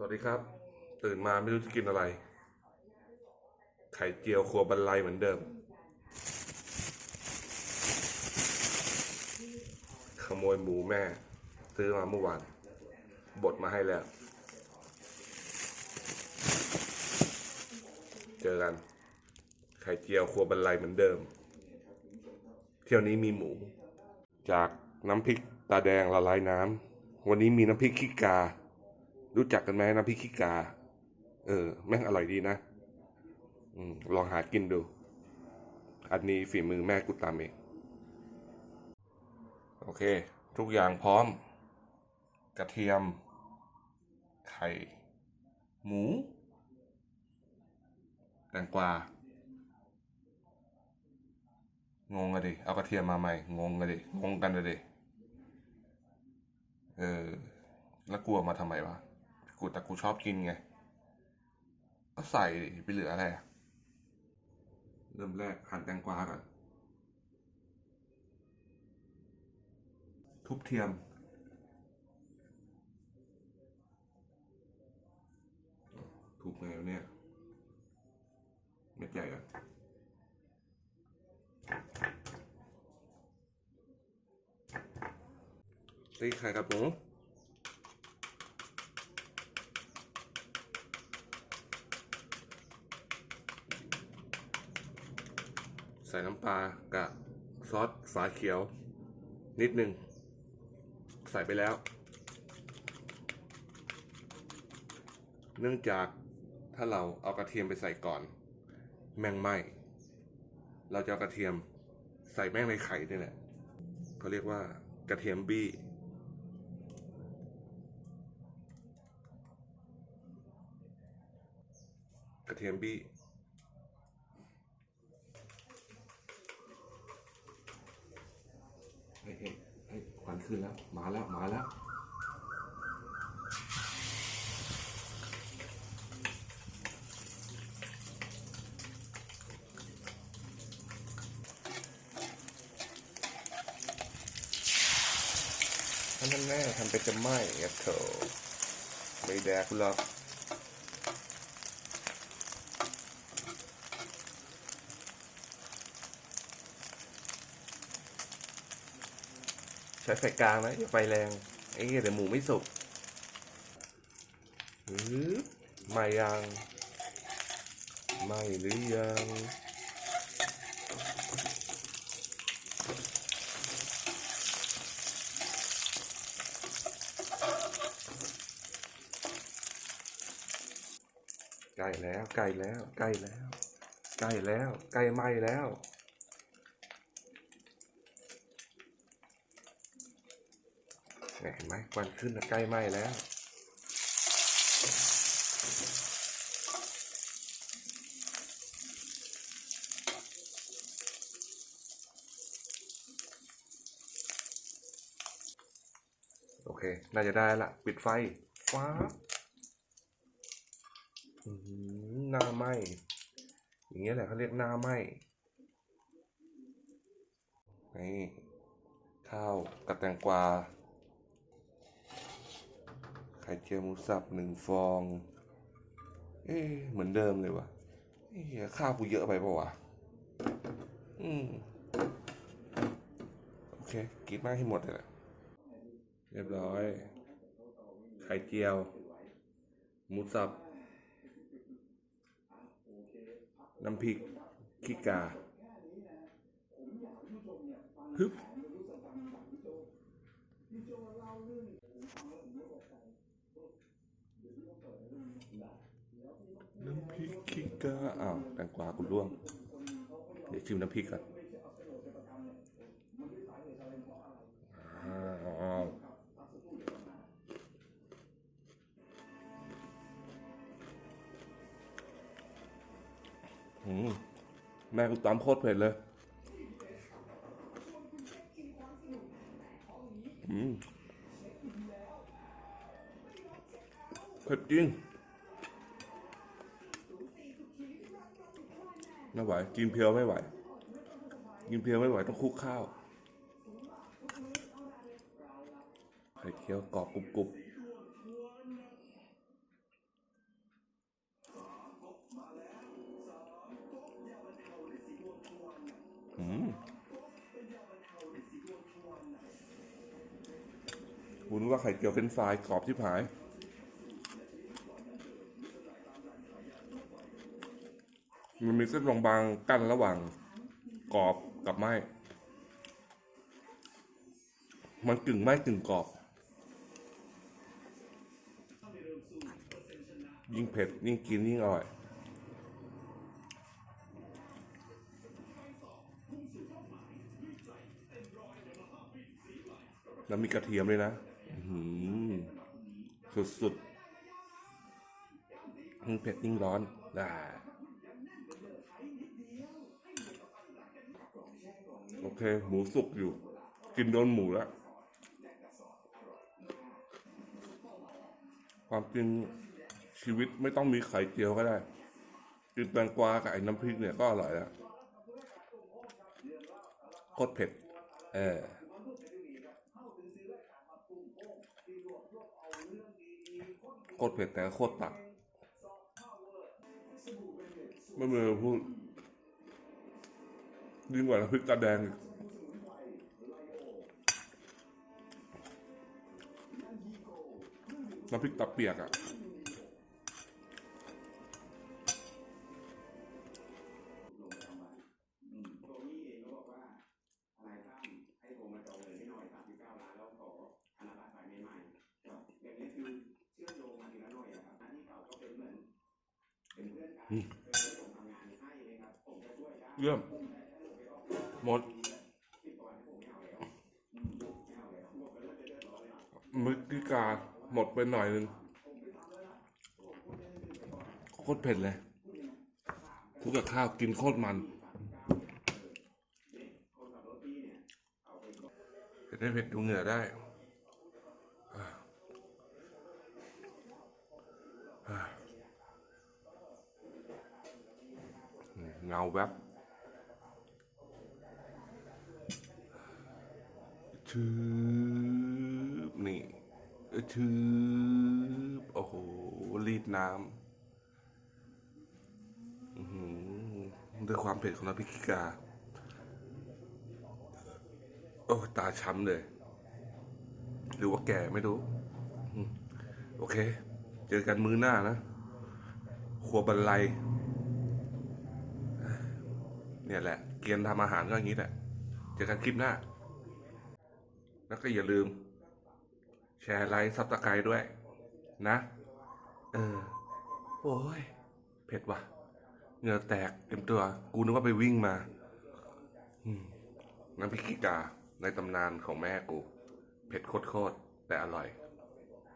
สวัสดีครับ ตื่นมาไม่รู้จะกินอะไร ไข่เจียวครัวบรรลัยเหมือนเดิม ขโมยหมูแม่ ซื้อมาเมื่อวานบดมาให้แล้ว เจอกัน ไข่เจียวครัวบรรลัยเหมือนเดิม เที่ยวนี้มีหมู จากน้ำพริกตาแดงละลายน้ำวันนี้มีน้ำพริกขี้กา รู้จักกันไหมน้ำพริกขี้กา เออ แม่งอร่อยดีนะอลองหากินดู อันนี้ฝีมือแม่กูตามเอง โอเค ทุกอย่างพร้อม กระเทียม ไข่ หมู แตงกวางงอะดิ เอากระเทียมมาใหม่ งงอะดิ งงกันอะดิ เออ แล้วกลัวมาทำไมวะ กูแต่กูชอบกินไง ก็ใส่ไปเหลืออะไรอะเริ่มแรกหั่นแตงกวาก่อน ทุบเทียม ทุบไงวะเนี่ยเม็ดใหญ่อะตีไข่กับหมู ใส่น้ำปลากับซอสฝาเขียว นิดหนึ่งใส่ไปแล้ว เนื่องจากถ้าเราเอากระเทียมไปใส่ก่อน แม่งไหมเราจะเอากระเทียมใส่แม่งในไข่นี่แหละเขาเรียกว่ากระเทียมบี้กระเทียมบี้ ฮ้ยเฮ้ยเฮ้ยควันขึ้นแล้ว มาแล้ว มาแล้ว ท่านแน่ทำเป็นจะไหม้เอฟเถอะไม่แดกหรอก ช้ไฟกลางนะอย่าไฟแรงไอ้เหี้ยเดี๋ยวหมูไม่สุกหรือไม่ยังไม่หรือยังใกล้แล้วใกล้แล้วใกล้แล้วใกล้แล้วใกล้ไหม้แล้ว เห็นไหมควันขึ้นใกล้ไหม้แล้วโอเค น่าจะได้ละปิดไฟฟ้าหน้าไหมอย่างเงี้ยแหละเขาเรียกหน้าไหมนี่ข้าวกับแตงกวา ข่เจียวหมูสับหนึ่งฟอง เอ๊เหมือนเดิมเลยวะเอ๊ะข้าวกูเยอะไปปะวะ อืม โอเค กินมากให้หมดเลยละเรียบร้อย ไข่เจียว หมูสับ น้ำพริกขี้กาฮึบ น้ำพริ กขี้กาอ้าวแตงกวากูร่วง เดี๋ยวชิมน้ำพริกก่อนอ้าวอืมแม่กูตำโคตรเผ็ดเลย อืมเผ็ดจริง ไม่ไหว กินเพียวไม่ไหว กินเพียวไม่ไหวต้องคุกข้าวไข่เคี้ยวกรอบกรุบกรุบบุญว่าไข่เจียวเป็นทรายกรอบที่ผาย มันมีเส้นบางๆกั้นระหว่างกรอบกับไหมมันกึ่งไหมกึ่งกรอบ ยิ่งเผ็ดยิ่งกินยิ่งอร่อยแล้วมีกระเทียมเลยนะสุดสุดๆยิ่งเผ็ดยิ่งร้อนได้โอเค หมูสุกอยู่ กินโดนหมูแล้ว ความจริงชีวิตไม่ต้องมีไข่เจียวก็ได้ กินแตงกวากับไอ้น้ำพริกเนี่ยก็อร่อยแล้วโคตรเผ็ด เออโคตรเผ็ดแต่โคตรตัดไม่เหมือนพูด ยิ่งกว่าพริกตาแดงน้ำพริกตาเปียกอะเยี่ยม หมดมึกกิกาหมดไปหน่อยนึงโคตรเผ็ดเลยคุกกับข้าวกินโคตรมันเผ็ดได้เผ็ดดูเหงื่อได้เงาแวบ ชืบนี่ชืบโอ้โหรีดน้ำอื้อหือด้วยความเผ็ดของน้ำพริกกา โอ้ ตาช้ำเลย หรือว่าแก่ไม่รู้ โอเค เจอกันมือหน้านะครัวบันไลเนี่ยแหละ เกียนทำอาหารก็อย่างนี้แหละ เจอกันคลิปหน้า แล้วก็อย่าลืม แชร์ไลค์ซับสไคร์ด้วย นะ เออ โอ้ย เผ็ดว่ะเหงื่อแตกเต็มตัว กูนึกว่าไปวิ่งมา อืมน้ำพริกขี้กาในตำนานของแม่กู เผ็ดโคตรๆแต่อร่อย